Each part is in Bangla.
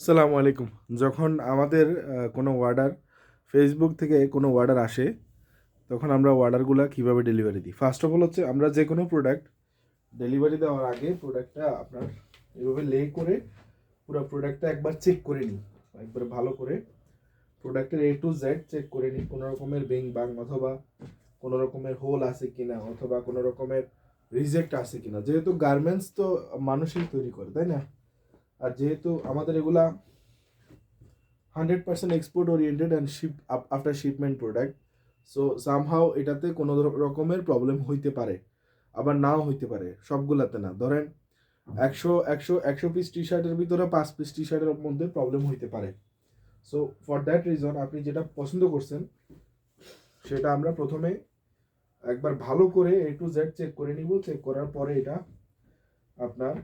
সালামু আলাইকুম। যখন আমাদের কোনো অর্ডার ফেসবুক থেকে কোনো অর্ডার আসে, তখন আমরা অর্ডারগুলো কীভাবে ডেলিভারি দিই? ফার্স্ট অফ অল হচ্ছে আমরা যে কোনো প্রোডাক্ট ডেলিভারি দেওয়ার আগে প্রোডাক্টটা আপনার এভাবে লে করে পুরো প্রোডাক্টটা একবার চেক করে নিই। একবার ভালো করে প্রোডাক্টের এ টু জেড চেক করে নিই, কোনো রকমের বেং বাং অথবা কোনো রকমের হোল আছে কি না অথবা কোনো রকমের রিজেক্ট আছে কি না যেহেতু গার্মেন্টস তো মানুষই তৈরি করে, তাই না? আর যেহেতু আমাদের এগুলা hundred percent export oriented and ship after shipment product so somehow এটাতে কোনো রকমের প্রবলেম হইতে পারে, আবার নাও হইতে পারে, সবগুলাতে না। ধরেন একশো একশো একশো পিস টি শার্টের ভিতরে পাঁচ পিস টি শার্টের মধ্যে প্রবলেম হইতে পারে। সো ফর দ্যাট রিজন আপনি যেটা পছন্দ করছেন, সেটা আমরা প্রথমে একবার ভালো করে এ টু জেড চেক করে নিব। চেক করার পরে এটা আপনার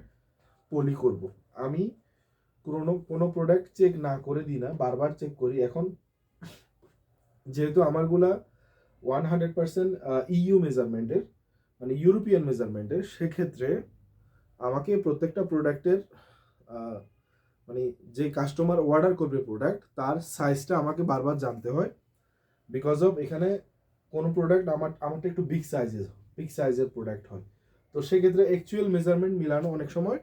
পলি করব। আমি কোনো কোনো প্রোডাক্ট চেক না করে দিই না, বারবার চেক করি। এখন যেহেতু আমারগুলা ওয়ান হান্ড্রেড পার্সেন্ট ইউ মেজারমেন্টের মানে ইউরোপিয়ান মেজারমেন্টের সেক্ষেত্রে আমাকে প্রত্যেকটা প্রোডাক্টের মানে যে কাস্টমার অর্ডার করবে প্রোডাক্ট তার সাইজটা আমাকে বারবার জানতে হয়। বিকজ অফ এখানে কোনো প্রোডাক্ট আমার, আমারটা একটু বিগ সাইজের বিগ সাইজের প্রোডাক্ট হয়। তো সেক্ষেত্রে অ্যাকচুয়াল মেজারমেন্ট মিলানো অনেক সময়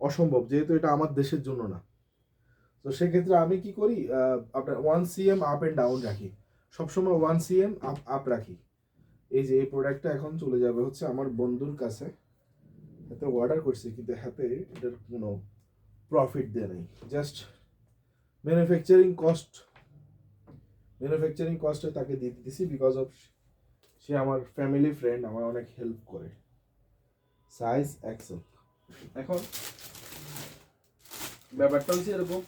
অসম্ভব, যেহেতু এটা আমার দেশের জন্য না। তো সেক্ষেত্রে আমি কি করি আপনার one cm up and down রাখি। সবসময় ওয়ান সিএম আপ আপ রাখি। এই যে, এই প্রোডাক্টটা এখন চলে যাবে হচ্ছে আমার বন্ধুর কাছে। এতে অর্ডার করছি, কিন্তু হাতে এটার কোনো প্রফিট দেয় নেই। জাস্ট ম্যানুফ্যাকচারিং কস্ট ম্যানুফ্যাকচারিং কস্টে তাকে দিয়ে দিতেছি বিকজ অফ সে আমার ফ্যামিলি ফ্রেন্ড আমার অনেক হেল্প করে। সাইজ এক্সেল এখন ব্যাপারটা হচ্ছে এরকম।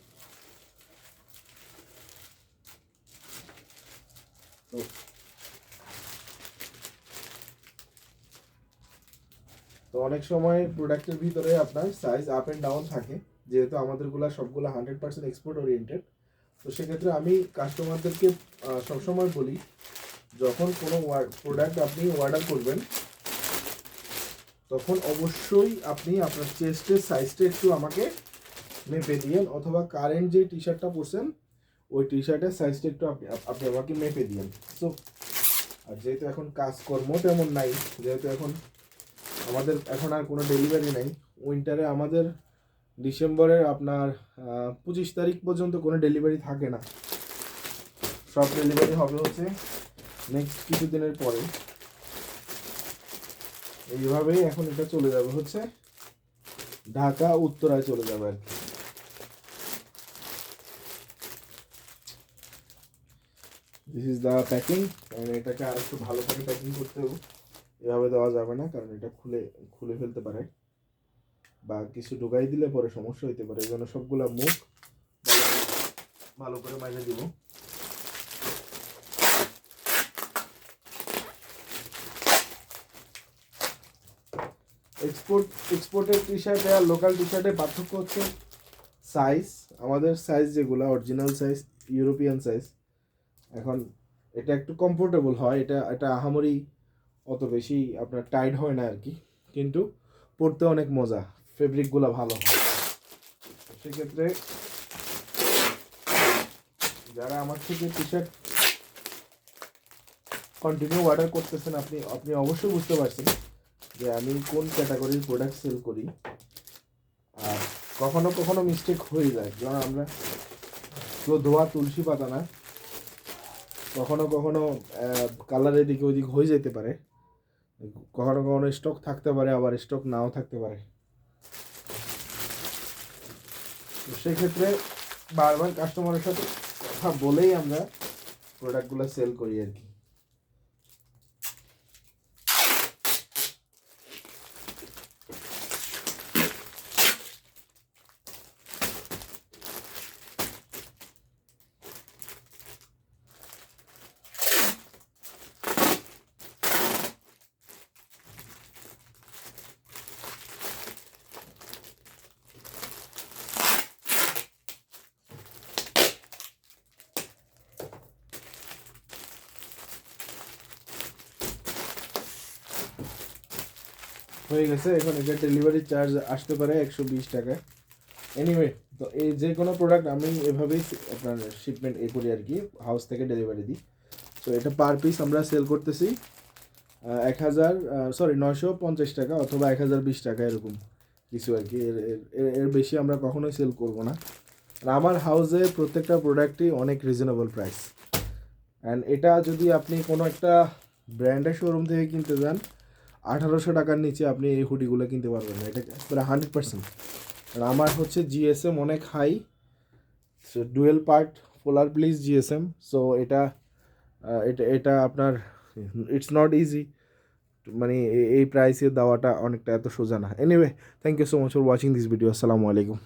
তো অনেক সময় প্রোডাক্টের ভিতরে আপনার সাইজ আপ অ্যান্ড ডাউন থাকে, যেহেতু আমাদেরগুলা সবগুলো হান্ড্রেড পার্সেন্ট এক্সপোর্ট ওরিয়েন্টেড তো সেক্ষেত্রে আমি কাস্টমারদেরকে সবসময় বলি, যখন কোনো প্রোডাক্ট আপনি অর্ডার করবেন, তখন অবশ্যই আপনি আপনার চেস্টের সাইজটা একটু আমাকে মেপে দিয়েন, অথবা কারেন্ট যে টি শার্টটা পরছেন, ওই টি শার্টের সাইজটা একটু আপনি আপনি আমাকে মেপে দিয়েন। সো আর যেহেতু এখন কাজকর্ম তেমন নাই, যেহেতু এখন আমাদের, এখন আর কোনো ডেলিভারি নাই উইন্টারে আমাদের ডিসেম্বরের আপনার পঁচিশ তারিখ পর্যন্ত কোনো ডেলিভারি থাকে না। সব ডেলিভারি হবে হচ্ছে নেক্সট কিছু দিনের পরে। এইভাবেই এখন এটা চলে যাবে হচ্ছে ঢাকা উত্তরায় চলে যাবে আর কি। দিস ইজ দ্য প্যাকিং কারণ এটাকে আর একটু ভালো করে প্যাকিং করতে হবে। এভাবে দেওয়া যাবে না, কারণ এটা খুলে খুলে ফেলতে পারে। বা কিছু ঢোকাই দিলে পরে সমস্যা হইতে পারে। এই জন্য সবগুলা মুখ ভালো করে- করে দিব। এক্সপোর্ট এক্সপোর্টের টি শার্টে আর লোকাল টি শার্টের পার্থক্য হচ্ছে সাইজ আমাদের সাইজ যেগুলো অরিজিনাল সাইজ ইউরোপিয়ান সাইজ এখন এটা একটু কমফোর্টেবল হয়, এটা এটা আহামরি অত বেশি আপনার টাইট হয় না আর কি কিন্তু পরতে অনেক মজা ফেব্রিকগুলো ভালো হয়। সেক্ষেত্রে যারা আমার থেকে টি শার্ট কন্টিনিউ অর্ডার করতেছেন, আপনি আপনি অবশ্যই বুঝতে পারছেন যে আমি কোন ক্যাটাগরির প্রোডাক্ট সেল করি। আর কখনো কখনো মিস্টেক হয়ে যায় যেমন আমরা কেউ ধোয়া তুলসী পাতা না। কখনো কখনো কালার এদিকে ওইদিক হয়ে যেতে পারে। কখনো কখনো স্টক থাকতে পারে, আবার স্টক নাও থাকতে পারে। তো সেক্ষেত্রে বারবার কাস্টমারের সাথে কথা বলেই আমরা প্রোডাক্টগুলো সেল করি আর কি। হয়ে গেছে, এখন এটা ডেলিভারি চার্জ আসতে পারে একশো বিশ টাকা। এনিওয়ে তো এই যে কোনো প্রোডাক্ট আমি এভাবেই আপনার শিপমেন্ট এ করি আর কি হাউস থেকে ডেলিভারি দিই। তো এটা পার পিস আমরা সেল করতেছি এক হাজার সরি নয়শো পঞ্চাশ টাকা অথবা এক হাজার বিশ টাকা এরকম কিছু আর কি। এর, এর- বেশি আমরা কখনোই সেল করব না। আর আমার হাউসে প্রত্যেকটা প্রোডাক্টই অনেক রিজনেবল প্রাইস অ্যান্ড এটা যদি আপনি কোনো একটা ব্র্যান্ডের শোরুম থেকে কিনতে যান আঠারোশো টাকার নিচে আপনি এই হুডিগুলো কিনতে পারবেন না। এটা পুরো হান্ড্রেড পার্সেন্ট। আর আমার হচ্ছে জিএসএম অনেক high so dual part polar please GSM so এটা এটা এটা আপনার ইটস নট ইজি মানে এই প্রাইসে দেওয়াটা অনেকটা এত সোজা না। Anyway thank you so much for watching this video আসসালামু আলাইকুম।